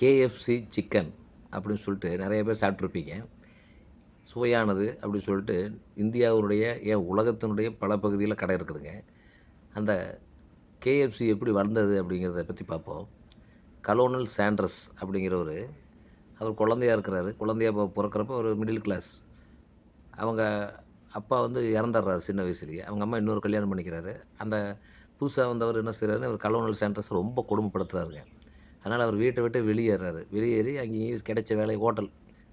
KFC chicken அப்படின்னு சொல்லிட்டு நிறைய பேர் சாப்பிட்ருப்பீங்க. சுவையானது அப்படின்னு சொல்லிட்டு இந்தியாவுடைய ஏன் உலகத்தினுடைய பல பகுதியில் கடை இருக்குதுங்க. அந்த கேஎஃப்சி எப்படி வளர்ந்தது அப்படிங்கிறத பற்றி பார்ப்போம். கலோனல் சாண்ட்ரஸ் அப்படிங்கிறவர் அவர் குழந்தையா இருக்கிறாரு. குழந்தையாக பிறக்கிறப்ப ஒரு மிடில் கிளாஸ். அவங்க அப்பா வந்து இறந்துடுறாரு சின்ன வயசுலேயே. அவங்க அம்மா இன்னொரு கல்யாணம் பண்ணிக்கிறாரு. அந்த புதுசாக வந்தவர் என்ன செய்கிறாருன்னு அவர் கலோனல் சாண்ட்ரஸ் ரொம்ப கொடுமைப்படுத்துகிறாருங்க அதனால் அவர் வீட்டை விட்டு வெளியேறாரு. வெளியேறி அங்கேயும் கிடைச்ச வேலை ஹோட்டல்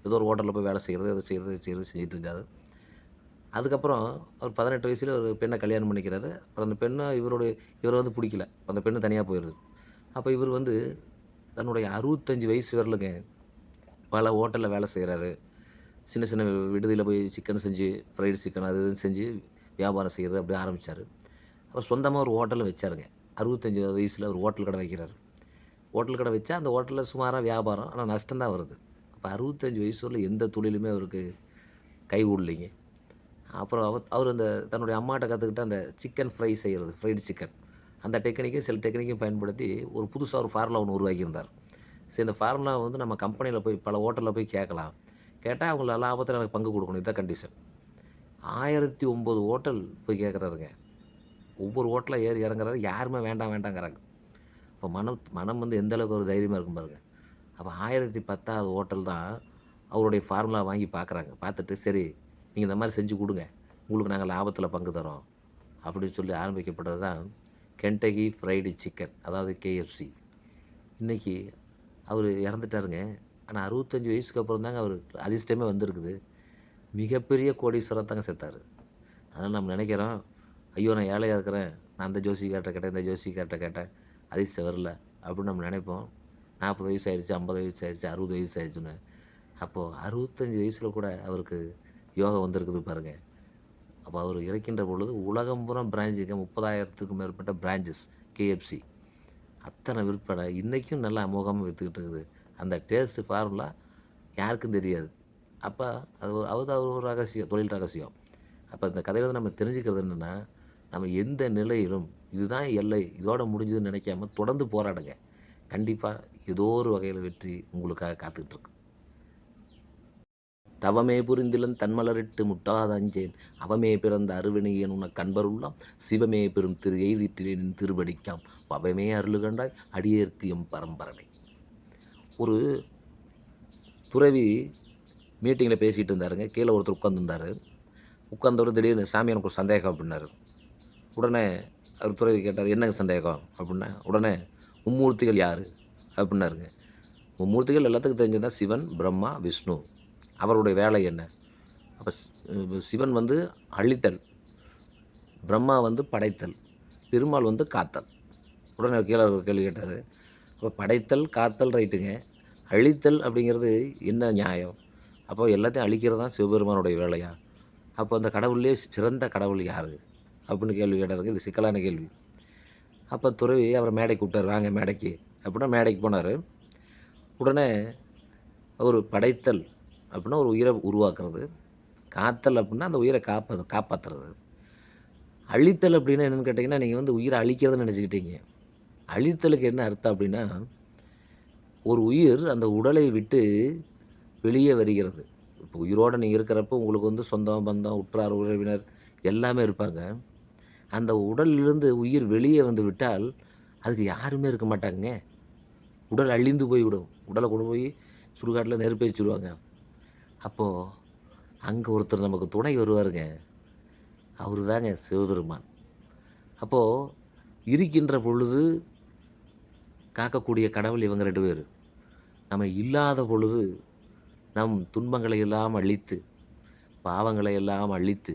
ஏதோ ஒரு ஹோட்டலில் போய் வேலை செய்கிறது அதை செய்கிறது செய்கிறது செஞ்சுட்டு இருந்தார். அதுக்கப்புறம் அவர் பதினெட்டு வயசில் ஒரு பெண்ணை கல்யாணம் பண்ணிக்கிறாரு. அப்புறம் அந்த பெண்ணை இவருடைய இவரை வந்து பிடிக்கல. அந்த பெண்ணு தனியாக போயிடுது அப்போ இவர் வந்து தன்னுடைய அறுபத்தஞ்சி வயசு வரலுங்க பல ஹோட்டலில் வேலை செய்கிறாரு சின்ன சின்ன விடுதியில் போய் சிக்கன் செஞ்சு ஃப்ரைடு சிக்கன் அது இதுன்னு செஞ்சு வியாபாரம் செய்கிறது அப்படியே ஆரம்பித்தார் அப்புறம் சொந்தமாக ஒரு ஹோட்டலில் வச்சாருங்க. அறுபத்தஞ்சி வயசில் ஒரு ஹோட்டல் கடை வைக்கிறாரு. ஹோட்டல் கடை வச்சா அந்த ஹோட்டலில் சுமாராக வியாபாரம். ஆனால் நஷ்டம் தான் வருது. அப்போ அறுபத்தஞ்சி வயசுல எந்த தொழிலுமே அவருக்கு கை விடலைங்க அப்புறம் அவர் அவர் அந்த தன்னுடைய அம்மாட்ட கற்றுக்கிட்ட அந்த சிக்கன் ஃப்ரை செய்கிறது ஃப்ரைடு சிக்கன் அந்த டெக்னிக்கையும் சில டெக்னிக்கையும் பயன்படுத்தி ஒரு புதுசாக ஒரு ஃபார்முலா ஒன்று உருவாக்கியிருந்தார். சரி இந்த ஃபார்முலா வந்து நம்ம கம்பெனியில் போய் பல ஹோட்டலில் போய் கேட்கலாம். கேட்டால் அவங்கள லாபத்தில் எனக்கு பங்கு கொடுக்கணும். இதுதான் கண்டிஷன் ஆயிரத்தி ஒம்பது ஹோட்டல் போய் கேட்குறாருங்க ஒவ்வொரு ஹோட்டலில் ஏறி இறங்குறாரு. யாருமே வேண்டாம் வேண்டாங்கிறாங்க அப்போ மனம் மனம் வந்து எந்தளவுக்கு ஒரு தைரியமாக இருக்கும் பாருங்கள் அப்போ ஆயிரத்தி பத்தாவது ஹோட்டல் தான் அவருடைய ஃபார்முலா வாங்கி பார்க்குறாங்க. பார்த்துட்டு சரி நீங்கள் இந்த மாதிரி செஞ்சு கொடுங்க. உங்களுக்கு நாங்கள் லாபத்தில் பங்கு தரோம். அப்படின்னு சொல்லி ஆரம்பிக்கப்பட்டது தான் கென்டகி ஃப்ரைடு சிக்கன் அதாவது கேஎஃப்சி இன்றைக்கி அவர் இறந்துட்டாருங்க. ஆனால் அறுபத்தஞ்சி வயசுக்கு அப்புறம் தாங்க அவர் அதிர்ஷ்டமே வந்திருக்குது. மிகப்பெரிய கோடீஸ்வரர் தாங்க செத்தார். அதனால் நம்ம நினைக்கிறோம் ஐயோ நான் ஏழையாக இருக்கிறேன். நான் அந்த ஜோசிக்கார்ட்ட கேட்டேன் இந்த ஜோசிக்கார்ட்ட கேட்டேன். அதிர்ஷ்டம் வரல அப்படின்னு நம்ம நினைப்போம். நாற்பது வயசு ஆயிடுச்சு ஐம்பது வயசு ஆயிடுச்சு அறுபது வயசு ஆயிடுச்சுன்னு அப்போது அறுபத்தஞ்சி வயசில் கூட அவருக்கு யோகம் வந்திருக்குது பாருங்கள் அப்போ அவர் இறக்கின்ற பொழுது உலகம் பூரா பிரான்ச்சுக்கு முப்பதாயிரத்துக்கும் மேற்பட்ட பிரான்ச்சஸ் கேஎஃப்சி அத்தனை விற்பனை இன்றைக்கும் நல்லா அமோகமாக விற்றுக்கிட்டு இருக்குது. அந்த டேஸ்ட்டு ஃபார்முலா யாருக்கும் தெரியாது. அப்போ அது ஒரு அது அது ஒரு ரகசியம் தொழில் ரகசியம். அப்போ இந்த கதையில் வந்து நம்ம தெரிஞ்சுக்கிறது என்னென்னா நம்ம எந்த நிலையிலும் இதுதான் எல்லை இதோட முடிஞ்சதுன்னு நினைக்காம தொடர்ந்து போராடுங்க. கண்டிப்பாக ஏதோ ஒரு வகையில் வெற்றி உங்களுக்காக காத்துக்கிட்டு தவமே புரிந்திலன் தன்மலரிட்டு முட்டாதஞ்சேன் அவமே பிறந்த அருவினையன் உன கண்பருள்ளாம் சிவமே பெரும் திரு எய்திட்டிலின் திருவடிக்காம் அவமே அருளுகண்டாய் அடியேற்கு எம் பரம்பரனை. ஒரு துறவி மீட்டிங்கில் பேசிகிட்டு இருந்தாருங்க கீழே ஒருத்தர் உட்காந்துருந்தார் உட்காந்தவர் திடீர்னு சாமி எனக்கு ஒரு சந்தேகம் அப்படின்னாரு. உடனே அவர் துறவி கேட்டார் என்னங்க சந்தேகம்? அப்படின்னா உடனே மும்மூர்த்திகள் யார்? அப்படின்னாருங்க. மும்மூர்த்திகள் எல்லாத்துக்கும் தெரிஞ்சதான் சிவன் பிரம்மா விஷ்ணு. அவருடைய வேலை என்ன? அப்போ சிவன் வந்து அழித்தல் பிரம்மா வந்து படைத்தல் பெருமாள் வந்து காத்தல். உடனே கீழே ஒரு கேள்வி கேட்டார். அப்போ படைத்தல் காத்தல் ரைட்டுங்க. அழித்தல் அப்படிங்கிறது என்ன நியாயம்? அப்போ எல்லாத்தையும் அழிக்கிறது தான் சிவபெருமானுடைய வேலையா? அப்போ அந்த கடவுள்லேயே சிறந்த கடவுள் யார்? அப்படின்னு கேள்வி கேட்டாருங்க இது சிக்கலான கேள்வி. அப்போ துறவி அவரை மேடைக்கு கூப்பிட்டார் வாங்க மேடைக்கு. அப்படின்னா மேடைக்கு போனார். உடனே அவர் படைத்தல் அப்படின்னா ஒரு உயிரை உருவாக்குறது. காத்தல் அப்படின்னா அந்த உயிரை காப்பா காப்பாற்றுறது அழித்தல் அப்படின்னா என்னென்னு கேட்டிங்கன்னா நீங்கள் வந்து உயிரை அழிக்கிறதுன்னு நினச்சிக்கிட்டீங்க. அழித்தலுக்கு என்ன அர்த்தம் அப்படின்னா ஒரு உயிர் அந்த உடலை விட்டு வெளியே வருகிறது. இப்போ உயிரோடு நீங்கள் இருக்கிறப்போ உங்களுக்கு வந்து சொந்தம் பந்தம் உற்றார் உறவினர் எல்லாமே இருப்பாங்க. அந்த உடலிலிருந்து உயிர் வெளியே வந்து விட்டால் அதுக்கு யாருமே இருக்க மாட்டாங்க உடல் அழிந்து போய்விடும். உடலை கொண்டு போய் சுடுகாட்டில் நெருப்பி வச்சுருவாங்க அப்போது அங்கே ஒருத்தர் நமக்கு துணை வருவாருங்க. அவர் தாங்க சிவபெருமான். அப்போது இருக்கின்ற பொழுது காக்கக்கூடிய கடவுள் இவங்க ரெண்டு பேர். நம்ம இல்லாத பொழுது நம் துன்பங்களை எல்லாம் அழித்து பாவங்களை எல்லாம் அழித்து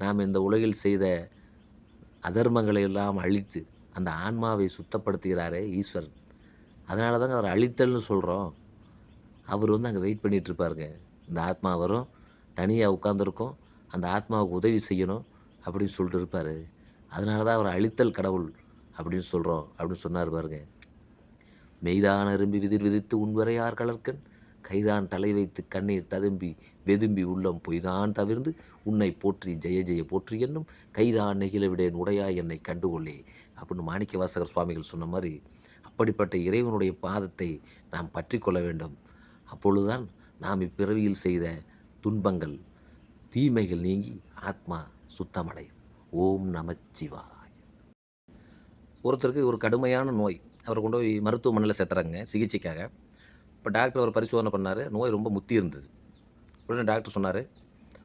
நாம் இந்த உலகில் செய்த அதர்மங்களை எல்லாம் அழித்து அந்த ஆன்மாவை சுத்தப்படுத்துகிறாரே ஈஸ்வரன். அதனால தாங்க அவர் அழித்தல்னு சொல்கிறோம் அவர் வந்து அங்கே வெயிட் பண்ணிகிட்ருப்பாருங்க இந்த ஆத்மா வரும் தனியாக உட்காந்துருக்கும் அந்த ஆத்மாவுக்கு உதவி செய்யணும் அப்படின்னு சொல்லிட்டு இருப்பார். அதனால தான் அவர் அழித்தல் கடவுள் அப்படின்னு சொல்கிறோம் அப்படின்னு சொன்னார் பாருங்க. மெய்தான அரும்பி விதிர் விதித்து உன்வரையார் கலர்க்கன்? கைதான் தலை வைத்து கண்ணீர் ததும்பி வெதும்பி உள்ளம் பொய்தான் தவிர்ந்து உன்னை போற்றி ஜெய ஜெய போற்றி என்னும் கைதான் நெகிழவிடேன் உடையா என்னை கண்டுகொள்ளே. அப்படின்னு மாணிக்க வாசகர் சுவாமிகள் சொன்ன மாதிரி அப்படிப்பட்ட இறைவனுடைய பாதத்தை நாம் பற்றி கொள்ள வேண்டும். அப்பொழுதுதான் நாம் இப்பிறவியில் செய்த துன்பங்கள் தீமைகள் நீங்கி ஆத்மா சுத்தமடையும். ஓம் நமச்சிவாய். ஒருத்தருக்கு ஒரு கடுமையான நோய் அவரை கொண்டு போய் மருத்துவமனையில் சேர்த்துறாங்க சிகிச்சைக்காக. இப்போ டாக்டர் அவர் பரிசோதனை பண்ணார். நோய் ரொம்ப முத்தி இருந்தது. உடனே டாக்டர் சொன்னார்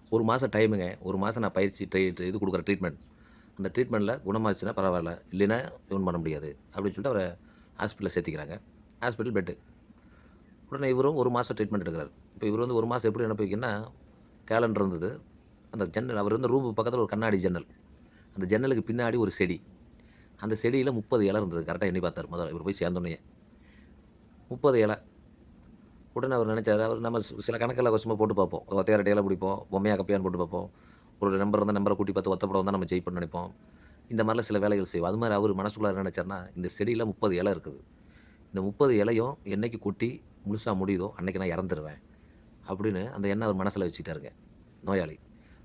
ஒரு மாதம் டைமுங்க ஒரு மாதம் நான் பயிற்சி ட்ரை இது கொடுக்குற ட்ரீட்மெண்ட் அந்த ட்ரீட்மெண்ட்டில் குணமாச்சுன்னா பரவாயில்ல. இல்லைன்னா இவன் பண்ண முடியாது. அப்படின்னு சொல்லிட்டு அவரை ஹாஸ்பிட்டலில் சேர்த்திக்கிறாங்க. ஹாஸ்பிட்டல் பெட்டு உடனே இவரும் ஒரு மாதம் ட்ரீட்மெண்ட் எடுக்கிறார். இப்போ இவர் வந்து ஒரு மாதம் எப்படி அனுப்பிங்கன்னா கேலண்டர் இருந்தது. அந்த ஜன்னல் அவர் இருந்த ரூம் பக்கத்தில் ஒரு கண்ணாடி ஜன்னல் அந்த ஜன்னலுக்கு பின்னாடி ஒரு செடி. அந்த செடியில் முப்பது இலை இருந்தது. கரெக்டாக எண்ணி பார்த்தார் முதல்ல. இவர் போய் சேர்ந்தோன்னே முப்பது இலை. உடனே அவர் நினச்சார். அவர் நம்ம சில கணக்கெல்லாம் கொசுமா போட்டு பார்ப்போம். ஒத்தையார் இலை பிடிப்போம். பொம்மையாக கப்பையான்னு போட்டு பார்ப்போம். ஒரு நம்பர் இருந்தால் நம்பரை கூட்டி பார்த்து ஒத்தப்படம் வந்தால் நம்ம ஜெயிப்போம்னு நினைப்போம். இந்த மாதிரிலாம் சில வேலைகள் செய்வோம். அது மாதிரி அவர் மனசுக்குள்ளார என்ன நினச்சார்னா இந்த செடியில் முப்பது இலை இருக்குது. இந்த முப்பது இலையும் என்னைக்கு கொட்டி முழுசாக முடியுதோ அன்றைக்கி நான் இறந்துடுவேன் அப்படின்னு அந்த எண்ணெய் அவர் மனசில் வச்சுக்கிட்டாருங்க. நோயாளி.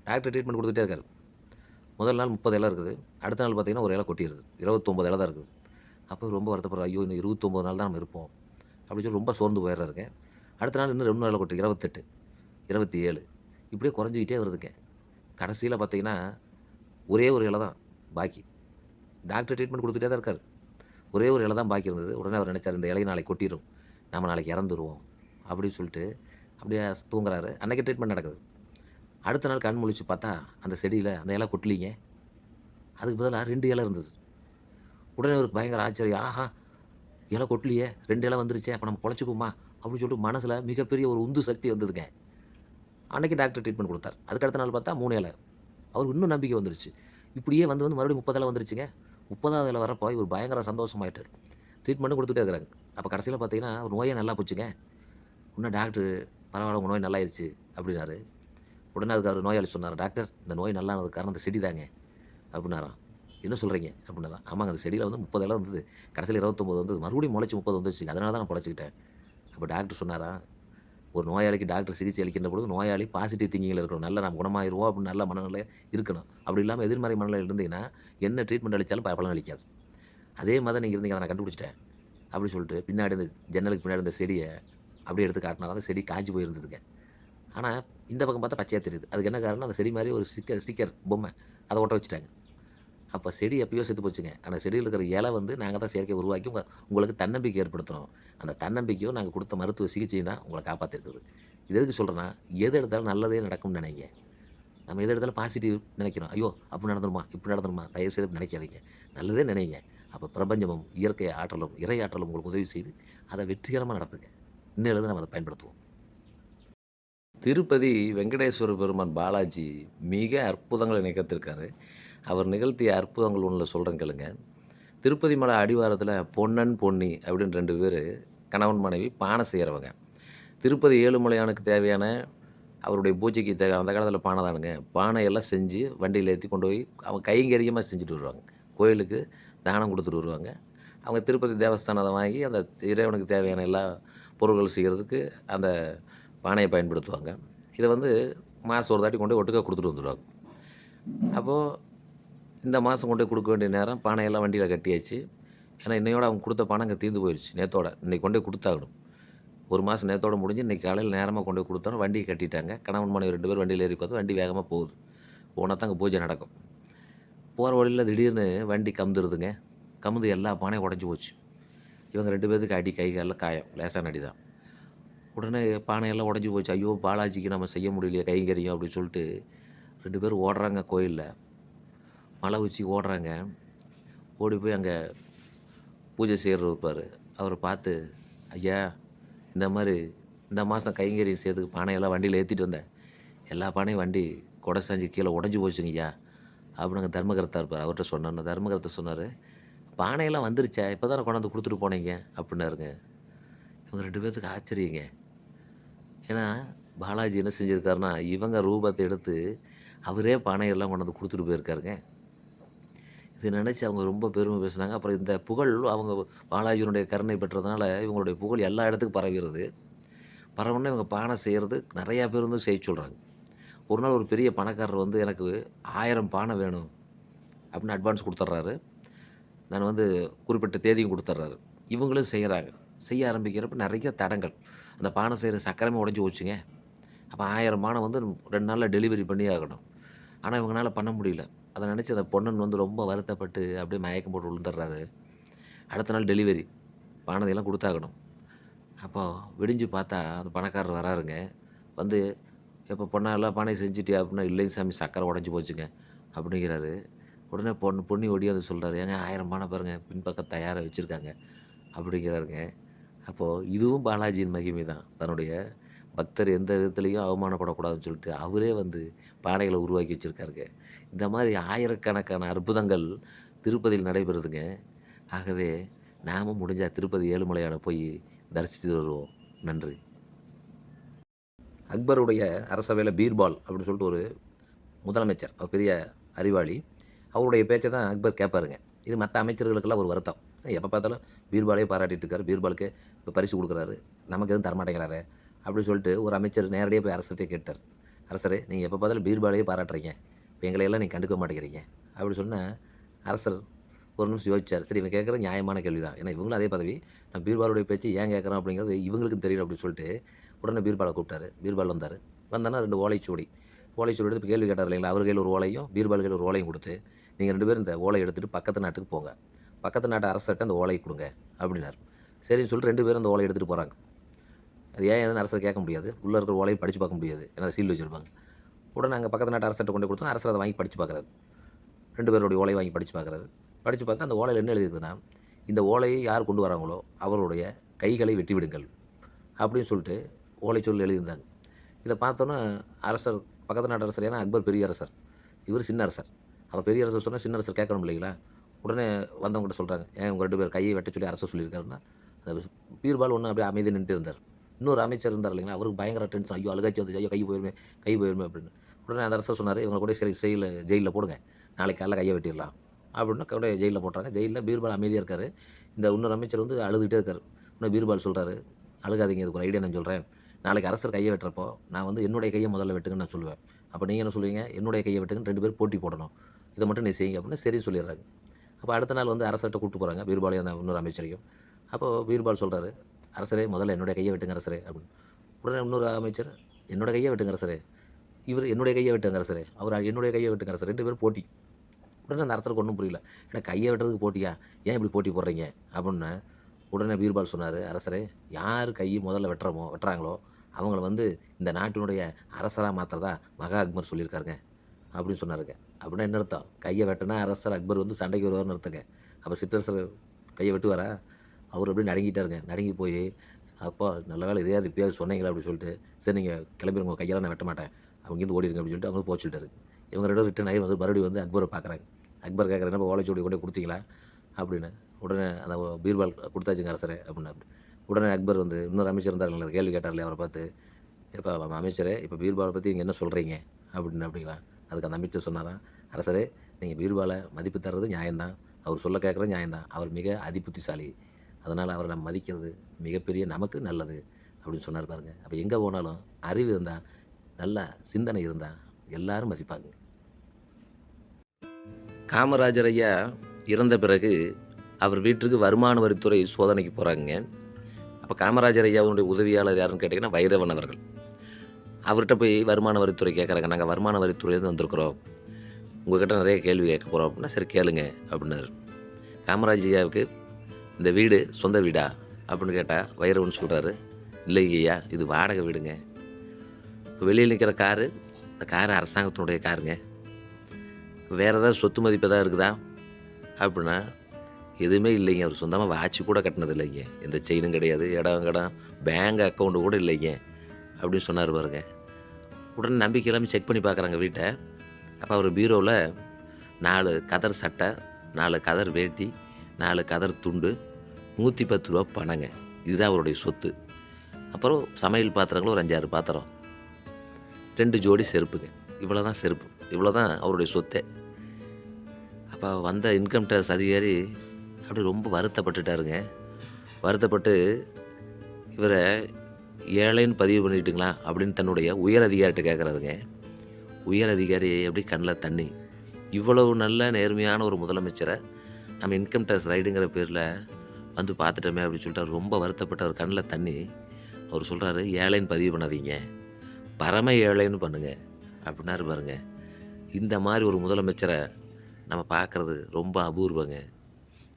டாக்டர் ட்ரீட்மெண்ட் கொடுத்துட்டே இருக்காரு. முதல் நாள் முப்பது இலை இருக்குது. அடுத்த நாள் பார்த்தீங்கன்னா ஒரு இலை கொட்டிடுது இருபத்தொம்பது இலை தான் இருக்குது. அப்போ ரொம்ப வருத்தப்படுற ஐயோ இந்த இருபத்தொம்பது நாள் தான் நம்ம இருப்போம். அப்படின்னு சொல்லி ரொம்ப சோர்ந்து போயிடுறாருங்க. அடுத்த நாள் இன்னும் ரெண்டு நாளில் கொட்டி இருபத்தெட்டு இருபத்தி ஏழு இப்படியே குறைஞ்சிக்கிட்டே வருதுங்க. கடைசியில் பார்த்தீங்கன்னா ஒரே ஒரு இலை தான் பாக்கி. டாக்டர் ட்ரீட்மெண்ட் கொடுத்துட்டே தான் இருக்கார். ஒரே ஒரு இலை தான் பாக்கி இருந்தது. உடனே அவர் நினச்சார் இந்த இலையை நாளைக்கு கொட்டிடும் நம்ம நாளைக்கு இறந்துருவோம். அப்படின்னு சொல்லிட்டு அப்படியே தூங்குறாரு. அன்றைக்கி ட்ரீட்மெண்ட் நடக்குது. அடுத்த நாள் கண் முழிச்சு பார்த்தா அந்த செடியில் அந்த இலை கொட்டலிங்க. அதுக்கு பதிலாக ரெண்டு இலை இருந்தது. உடனே அவருக்கு பயங்கர ஆச்சரியம். ஆஹா இலை கொட்டிலையே ரெண்டு இலை வந்துருச்சே அப்போ நம்ம பொழைச்சிக்குமா அப்படின்னு சொல்லிட்டு மனசில் மிகப்பெரிய ஒரு உந்து சக்தி வந்ததுங்க. அன்றைக்கி டாக்டர் ட்ரீட்மெண்ட் கொடுத்தார். அதுக்கு அடுத்த நாள் பார்த்தா மூணு இலை. அவருக்கு இன்னும் நம்பிக்கை வந்துருச்சு. இப்படியே வந்து வந்து மறுபடியும் முப்பது இலை வந்துருச்சுங்க. முப்பதாவது இலை வரப்போ இவர் பயங்கர சந்தோஷமாயிட்டார். ட்ரீட்மெண்ட்டும் கொடுத்துட்டே இருக்கிறாங்க அப்போ கடைசியில் பார்த்தீங்கன்னா ஒரு நோயே நல்லா போச்சுங்க. இன்னும் டாக்டர் பரவாயில்ல உங்கள் நோய் நல்லாயிருச்சு அப்படின்னாரு. உடனே அதுக்கு அவர் நோயாளி சொன்னார் டாக்டர் இந்த நோய் நல்லானது காரணம் அந்த செடி தாங்க அப்படின்னாராம். என்ன சொல்கிறீங்க அப்படின்னாராம் ஆமாங்க அந்த செடியில் வந்து முப்பது இலை வந்தது. கடைசியில் இருபத்தொம்பது வந்தது. மறுபடியும் முளைச்சி முப்பது வந்துச்சு அதனால தான் நான் பொழைச்சிக்கிட்டேன். அப்போ டாக்டர் சொன்னாரா ஒரு நோயாளிக்கு டாக்டர் சிகிச்சை அளிக்கின்ற பொழுது நோயாளி பாசிட்டிவ் திங்கிங்கில் இருக்கணும். நல்லா நம்ம குணமாயிருவோம் அப்படின்னு நல்ல மனநிலை இருக்கணும். அப்படி இல்லாமல் எதிர்மறை மனநிலையில் இருந்தீங்கன்னா என்ன ட்ரீட்மெண்ட் அளித்தாலும் பலன் அளிக்காது. அதே மாதிரி நீங்கள் இருந்தீங்க அதை நான் கண்டுபிடிச்சிட்டேன். அப்படி சொல்லிட்டு பின்னாடி இந்த ஜன்னலுக்கு பின்னாடி இந்த செடியை அப்படியே எடுத்து காட்டினா அந்த செடி காஞ்சி போயிருந்ததுங்க. ஆனால் இந்த பக்கம் பார்த்தா பச்சையாக தெரியுது. அதுக்கு என்ன காரணம் அந்த செடி மாதிரி ஒரு ஸ்டிக்கர் ஸ்டிக்கர் பொம்மை அதை ஒட்ட வச்சுட்டாங்க. அப்போ செடி எப்பயோ செத்து போச்சுங்க. அந்த செடியில் இருக்கிற இலை வந்து நாங்கள் தான் செயற்கை உருவாக்கி உங்கள் உங்களுக்கு தன்னம்பிக்கை ஏற்படுத்தணும். அந்த தன்னம்பிக்கையும் நாங்கள் கொடுத்த மருத்துவ சிகிச்சையும் தான் உங்களை காப்பாற்றிருக்குது இது எதுக்கு சொல்கிறேன்னா எது எடுத்தாலும் நல்லதே நடக்கும்னு நினைங்க. நம்ம எது எடுத்தாலும் பாசிட்டிவ் நினைக்கிறோம். ஐயோ அப்படி நடந்துருமா இப்படி நடந்துருமா தயவு செய்து நினைக்காதீங்க. நல்லதே நினைங்க. அப்போ பிரபஞ்சமும் இயற்கை ஆற்றலும் இறை ஆற்றலும் உங்களுக்கு உதவி செய்து அதை வெற்றிகரமாக நடத்துங்க. இன்னும் நம்ம அதை பயன்படுத்துவோம். திருப்பதி வெங்கடேஸ்வர பெருமான் பாலாஜி மிக அற்புதங்களை நிகழ்த்திருக்காரு அவர் நிகழ்த்திய அற்புதங்கள் ஒன்றில் சொல்கிறேன் கேளுங்க. திருப்பதி மலை அடிவாரத்தில் பொன்னன் பொன்னி அப்படின்னு ரெண்டு பேர் கணவன் மனைவி பானை செய்கிறவங்க திருப்பதி ஏழுமலையானுக்கு தேவையான அவருடைய பூஜைக்கு தேவையான அந்த காலத்தில் பானை தானுங்க. பானையெல்லாம் செஞ்சு வண்டியில் ஏற்றி கொண்டு போய் அவங்க கைங்கரியமாக செஞ்சுட்டு வருவாங்க. கோயிலுக்கு தானம் கொடுத்துட்டு வருவாங்க. அவங்க திருப்பதி தேவஸ்தானத்தை வாங்கி அந்த இறைவனுக்கு தேவையான எல்லா பொருட்கள் செய்கிறதுக்கு அந்த பானையை பயன்படுத்துவாங்க. இதை வந்து மாதம் ஒரு தாட்டி கொண்டு போய் கொடுத்துட்டு வந்துடுவாங்க அப்போது இந்த மாதம் கொண்டு கொடுக்க வேண்டிய நேரம் பானையெல்லாம் வண்டியில் கட்டியாச்சு. ஏன்னா இன்னையோட அவங்க கொடுத்த பணம் அங்கே தீர்ந்து போயிடுச்சு நேத்தோட. இன்னைக்கு கொண்டு போய் கொடுத்தாகணும். ஒரு மாதம் நேத்தோட முடிஞ்சு இன்றைக்கி காலையில் நேரமாக கொண்டு போய் கொடுத்தோன்னு வண்டியை கட்டிட்டாங்க. கணவன் மனைவி ரெண்டு பேர் வண்டியில் ஏறி பார்த்து வண்டி வேகமாக போகுது. போனால் தான் அங்கே பூஜை நடக்கும். போகிற வழியில் திடீர்னு வண்டி கமுந்துருதுங்க. கமுந்து எல்லா பானையும் உடஞ்சி போச்சு. இவங்க ரெண்டு பேர்த்துக்கு அடி கை காலில் காயம். லேசான அடி தான் உடனே பானையெல்லாம் உடஞ்சி போச்சு. ஐயோ பாலாஜிக்கு நம்ம செய்ய முடியலையே கைங்கரியம் அப்படின்னு சொல்லிட்டு ரெண்டு பேரும் ஓடுறாங்க கோயிலில். மலை உச்சி ஓடுறாங்க. ஓடி போய் அங்கே பூஜை செய்கிற இருப்பார் அவரை பார்த்து ஐயா இந்த மாதிரி இந்த மாதம் கைங்கறியும் செய்யறதுக்கு பானையெல்லாம் வண்டியில் ஏற்றிட்டு வந்தேன். எல்லா பானையும் வண்டி கொடை சாஞ்சி கீழே உடஞ்சி போச்சுங்க ஐயா. அப்படின்னு அங்கே தர்மகர்த்தா இருப்பார் அவர்கிட்ட சொன்னார். தர்மகரத்தை சொன்னார் பானையெல்லாம் வந்துருச்சா? இப்போ தானே கொண்டாந்து கொடுத்துட்டு போனீங்க? அப்படின்னாருங்க. இவங்க ரெண்டு பேர்த்துக்கு ஆச்சரியங்க. ஏன்னா பாலாஜி என்ன செஞ்சுருக்காருன்னா இவங்க ரூபத்தை எடுத்து அவரே பானையெல்லாம் கொண்டாந்து கொடுத்துட்டு போயிருக்காருங்க. இதை நினச்சி அவங்க ரொம்ப பெருமை பேசுனாங்க. அப்புறம் இந்த புகழ் அவங்க பாலாஜியினுடைய கருணை பெற்றதுனால இவங்களுடைய புகழ் எல்லா இடத்துக்கும் பரவிடுது. பரவுனே இவங்க பானை செய்கிறது நிறையா பேர் வந்து செய்ய சொல்கிறாங்க ஒரு நாள் ஒரு பெரிய பணக்காரர் வந்து எனக்கு ஆயிரம் பானை வேணும் அப்படின்னு அட்வான்ஸ் கொடுத்துட்றாரு நான் வந்து குறிப்பிட்ட தேதியும் கொடுத்துட்றாரு இவங்களும் செய்கிறாங்க செய்ய ஆரம்பிக்கிறப்ப நிறைய தடங்கள். அந்த பானை செய்கிற சக்கரமே உடஞ்சி போச்சுங்க. அப்போ ஆயிரம் பானை வந்து ரெண்டு நாளில் டெலிவரி பண்ணி ஆகணும். ஆனால் இவங்களால பண்ண முடியல. அதை நினச்சி அந்த பொண்ணன் வந்து ரொம்ப வருத்தப்பட்டு அப்படியே மயக்கம் போட்டு விழுந்துடுறாரு அடுத்த நாள் டெலிவரி. பணத்தையெல்லாம் கொடுத்தாகணும். அப்போது விடிஞ்சு பார்த்தா அந்த பணக்காரர் வராருங்க. வந்து எப்போ பொண்ணெல்லாம் பானை செஞ்சுட்டியா அப்படின்னா இல்லைங்க சாமி சக்கரை உடஞ்சி போச்சுங்க. அப்படிங்கிறாரு உடனே பொண்ணு பொண்ணி அதை சொல்கிறாரு ஏங்க ஆயிரம் பானை பாருங்கள் பின்பக்கம் தயாராக வச்சுருக்காங்க. அப்படிங்கிறாருங்க அப்போது இதுவும் பாலாஜியின் மகிமை தான் தன்னுடைய பக்தர் எந்த விதத்துலேயும் அவமானப்படக்கூடாதுன்னு சொல்லிட்டு அவரே வந்து பானைகளை உருவாக்கி வச்சுருக்காருங்க. இந்த மாதிரி ஆயிரக்கணக்கான அற்புதங்கள் திருப்பதியில் நடைபெறுதுங்க. ஆகவே நாமும் முடிஞ்சால் திருப்பதி ஏழுமலையானை போய் தரிசித்து வருவோம். நன்றி. அக்பருடைய அரசவையில் பீர்பால் அப்படின்னு சொல்லிட்டு ஒரு முதலமைச்சர் அவர் பெரிய அறிவாளி. அவருடைய பேச்சை தான் அக்பர் கேட்பாருங்க. இது மற்ற அமைச்சர்களுக்கெல்லாம் ஒரு வருத்தம். எப்போ பார்த்தாலும் பீர்பாலே பாராட்டிட்டு இருக்காரு. பீர்பாலுக்கு இப்போ பரிசு கொடுக்குறாரு. நமக்கு எதுவும் தரமாட்டேங்கிறாரு. அப்படின்னு சொல்லிட்டு ஒரு அமைச்சர் நேரடியாக போய் அரசர்கிட்ட கேட்டார். அரசர் நீங்கள் எப்போ பார்த்தாலும் பீர்பாலையே பாராட்டுறீங்க. இப்போ எங்களையெல்லாம் நீங்கள் கண்டுக்க மாட்டேங்கிறீங்க. அப்படி சொன்னால் அரசர் ஒரு நிமிஷம் யோசிச்சார். சரி இவன் கேட்குறது நியாயமான கேள்வி தான் ஏன்னா இவங்களும் அதே பதவி. நான் பீர்பாலுடைய பேச்சு ஏன் கேட்குறோம் அப்படிங்கிறது இவங்களுக்கும் தெரியல அப்படின்னு சொல்லிட்டு உடனே பீர்பாலை கூப்பிட்டாரு. பீர்பால் வந்தார். வந்தானா ரெண்டு ஓலைச்சுவடி ஓலைச்சுவடி எடுத்து கேள்வி கேட்டார் இல்லைங்களா? அவர் கையில் ஒரு ஓலையும் பீர்பால் கையில் ஒரு ஓலையும் கொடுத்து நீங்கள் ரெண்டு பேரும் இந்த ஓலை எடுத்துகிட்டு பக்கத்து நாட்டுக்கு போங்க. பக்கத்து நாட்டு அரசர்கிட்ட அந்த ஓலை கொடுங்க. அப்படின்னார். சரின்னு சொல்லிட்டு ரெண்டு பேரும் அந்த ஓலை எடுத்துகிட்டு போகிறாங்க அது ஏன் எதுவும் அரசர் கேட்க முடியாது? உள்ளே இருக்கிற ஓலையை படித்து பார்க்க முடியாது. ஏன்னா சீல் வச்சுருப்பாங்க. உடனே அங்கே பக்கத்து நாட்டு அரசர்கிட்ட கொண்டு கொடுத்தோம் அரசர் அதை வாங்கி படித்து பார்க்குறாரு. ரெண்டு பேருடைய ஓலையை வாங்கி படித்து பார்க்குறாரு. படித்து பார்த்தா அந்த ஓலையில் என்ன எழுதியிருக்குன்னா இந்த ஓலையை யார் கொண்டு வராங்களோ அவருடைய கைகளை வெட்டிவிடுங்கள் அப்படின்னு சொல்லிட்டு ஓலை சொல்லி எழுதியிருந்தாங்க. இதை பார்த்தோன்னே அரசர் பக்கத்து நாட்டு அரசர் ஏன்னா அக்பர் பெரிய அரசர். இவர் சின்ன அரசர். அப்போ பெரிய அரசர் சொன்னால் சின்ன அரசர் கேட்கணும் இல்லைங்களா? உடனே வந்தவங்ககிட்ட சொல்கிறாங்க ஏன் உங்கள் ரெண்டு பேர் கையை வெட்ட சொல்லி அரசர் சொல்லியிருக்காருன்னா? அந்த பீர்பால் ஒன்று அப்படியே அமைதி நின்றுட்டு இருந்தார். இன்னொரு அமைச்சர் இருந்தார் இல்லைங்களா? அவருக்கு பயங்கர டென்ஷன் ஐயோ அழுகாச்சி வந்து ஐயோ கை போயிருமே கை போயிருமே அப்படின்னு. உடனே அந்த அரசர் சொன்னார் இவங்க கூட சரி செயலில் ஜெயிலில் போடுங்க. நாளைக்கு காலைல கையை வெட்டிடலாம். அப்படின்னு கூட ஜெயிலில் போட்டாங்க. ஜெயிலில் பீர்பால் அமைதியாக இருக்கார். இந்த இன்னொரு அமைச்சர் வந்து அழுதுகிட்டே இருக்கார். இன்னும் பீர்பால் சொல்கிறாரு அழுகாதீங்க இதுக்கு ஒரு ஐடியா நான் சொல்கிறேன் நாளைக்கு அரசர் கையை வெட்டுறப்போ நான் வந்து என்னுடைய கையை முதல்ல வெட்டுங்கன்னு நான் சொல்லுவேன். அப்போ நீங்கள் என்ன சொல்லுவீங்க? என்னுடைய கையை வெட்டுங்கன்னு ரெண்டு பேர் போட்டி போடணும். இதை மட்டும் நீ செய்யுங்க அப்படின்னு சரி சொல்லிடுறாங்க அப்போ அடுத்த நாள் வந்து அரசர்கிட்ட கூப்பிட்டு போகிறாங்க பீர்பாலையும் அந்த இன்னொரு அமைச்சரையும். அப்போ பீர்பால் சொல்கிறாரு அரசரே முதல்ல என்னுடைய கையை வெட்டுங்க அரசரே அப்படின்னு. உடனே இன்னொரு அமைச்சர் என்னோட கையை வெட்டுங்க அரசரே. இவர் என்னுடைய கையை வெட்டுங்க அரசரே. அவர் என்னுடைய கையை வெட்டுங்க அரசர். ரெண்டு பேரும் போட்டி. உடனே அந்த அரசருக்கு ஒன்றும் புரியல. ஏன்னா கையை வெட்டுறதுக்கு போட்டியா? ஏன் இப்படி போட்டி போடுறீங்க? அப்படின்னு உடனே பீர்பால் சொன்னார் அரசரே யார் கையை முதல்ல வெட்டுறமோ வெட்டுறாங்களோ அவங்கள வந்து இந்த நாட்டினுடைய அரசராக மாத்திரதா மகா அக்பர் சொல்லியிருக்காருங்க. அப்படின்னு சொன்னாருங்க. அப்படின்னா என்ன அர்த்தம்? கையை வெட்டினா அரசர் அக்பர் வந்து சண்டைக்கு வருவார்னு அர்த்தங்க. அப்போ சிற்றரசர் கையை வெட்டுவாரா? அவர் அப்படியே நடுங்கிட்டாருங்க. நடுங்கி போய் அப்பா நல்ல வேலை இதையாவது இப்பயாவது சொன்னீங்களா அப்படின்னு சொல்லிட்டு சரி நீங்கள் கிளம்பிடுங்க உங்கள் கையால் நான் வெட்ட மாட்டேன். அவங்க இருந்து ஓடிடுங்க அப்படின்னு சொல்லிட்டு அவங்க போச்சுட்டாரு இவங்க ரெண்டு ரிட்டன் ஆகி வந்து மறுபடியும் வந்து அக்பரை பார்க்குறாங்க. அக்பர் கேட்குற என்ன ஓலைச்சோடி கொண்டு கொடுத்தீங்களா? அப்படின்னு. உடனே அந்த பீர்பால் கொடுத்தாச்சுங்க அரசரே அப்படின்னு உடனே அக்பர் வந்து இன்னொரு அமைச்சர் இருந்தார் கேள்வி கேட்டார்ல அவரை பார்த்து இப்போ அமைச்சரே இப்போ பீர்பாலை பற்றி நீங்கள் என்ன சொல்கிறீங்க அப்படின்னு அப்படிங்களா அதுக்கு அந்த அமைச்சர் சொன்னாராம் அரசரே நீங்கள் பீர்பாலை மதிப்பு தர்றது நியாயம்தான். அவர் சொல்ல கேட்குறது நியாயம்தான். அவர் மிக அதிபுத்திசாலி. அதனால் அவரை நம்ம மதிக்கிறது மிகப்பெரிய நமக்கு நல்லது அப்படின்னு சொன்னார் பாருங்க. அப்போ எங்கே போனாலும் அறிவு இருந்தால் நல்ல சிந்தனை இருந்தால் எல்லாரும் மதிப்பாங்க. காமராஜர் ஐயா இறந்த பிறகு அவர் வீட்டுக்கு வருமான வரித்துறை சோதனைக்கு போகிறாங்க அப்போ காமராஜர் ஐயாவுடைய உதவியாளர் யாருன்னு கேட்டிங்கன்னா வைரவன் அவர்கள். அவர்கிட்ட போய் வருமான வரித்துறை கேட்குறாங்க நாங்கள் வருமான வரித்துறையிலேருந்து வந்திருக்கிறோம். உங்கள்கிட்ட நிறைய கேள்வி கேட்க போகிறோம் அப்படின்னா சரி கேளுங்க அப்படின்னாரு. காமராஜ் ஐயாவுக்கு இந்த வீடு சொந்த வீடா? அப்படின்னு கேட்டால் வைரவன் சொல்கிறாரு இல்லைங்கய்யா இது வாடகை வீடுங்க. இப்போ வெளியில் நிற்கிற காரு இந்த காரு அரசாங்கத்தினுடைய காருங்க. வேறு ஏதாவது சொத்து மதிப்பு எதாவது இருக்குதா? அப்படின்னா எதுவுமே இல்லைங்க. அவர் சொந்தமாக வாட்சி கூட கட்டினது இல்லைங்க. எந்த செயினும் கிடையாது இடம் கடம் பேங்க் அக்கௌண்ட்டு கூட இல்லைங்க. அப்படின்னு சொன்னார் பாருங்க. உடனே நம்பிக்கை எல்லாமே செக் பண்ணி பார்க்குறாங்க வீட்டை. அப்போ அவர் பீரோவில் நாலு கதர் சட்டை நாலு கதர் வேட்டி நாலு கதர் துண்டு நூற்றி பத்து ரூபா பணங்க. இதுதான் அவருடைய சொத்து. அப்புறம் சமையல் பாத்திரங்களும் ஒரு அஞ்சாறு பாத்திரம். ரெண்டு ஜோடி செருப்புங்க. இவ்வளோ தான் செருப்பு. இவ்வளோ தான் அவருடைய சொத்தே. அப்போ வந்த இன்கம் டேக்ஸ் அதிகாரி அப்படி ரொம்ப வருத்தப்பட்டுட்டாருங்க. வருத்தப்பட்டு இவரை ஏழைன்னு பதிவு பண்ணிட்டுங்களா அப்படின்னு தன்னுடைய உயர் அதிகாரிகிட்ட கேட்குறாருங்க உயர் அதிகாரி எப்படி கண்ணில் தண்ணி? இவ்வளவு நல்ல நேர்மையான ஒரு முதலமைச்சரை நம்ம இன்கம் டேக்ஸ் ரைடுங்கிற பேரில் வந்து பார்த்துட்டோமே அப்படின்னு சொல்லிட்டு ரொம்ப வருத்தப்பட்ட ஒரு கண்ணில் தண்ணி. அவர் சொல்கிறாரு ஏழைன்னு பதிவு பண்ணாதீங்க. பரம ஏழைன்னு பண்ணுங்கள் அப்படின்னாரு பாருங்க. இந்த மாதிரி ஒரு முதலமைச்சரை நம்ம பார்க்குறது ரொம்ப அபூர்வங்க.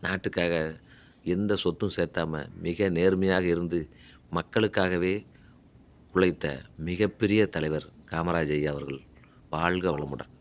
நாட்டுக்காக எந்த சொத்தும் சேர்த்தாமல் மிக நேர்மையாக இருந்து மக்களுக்காகவே உழைத்த மிகப்பெரிய தலைவர் காமராஜ் ஐயா அவர்கள். வாழ்க வளமுடன்.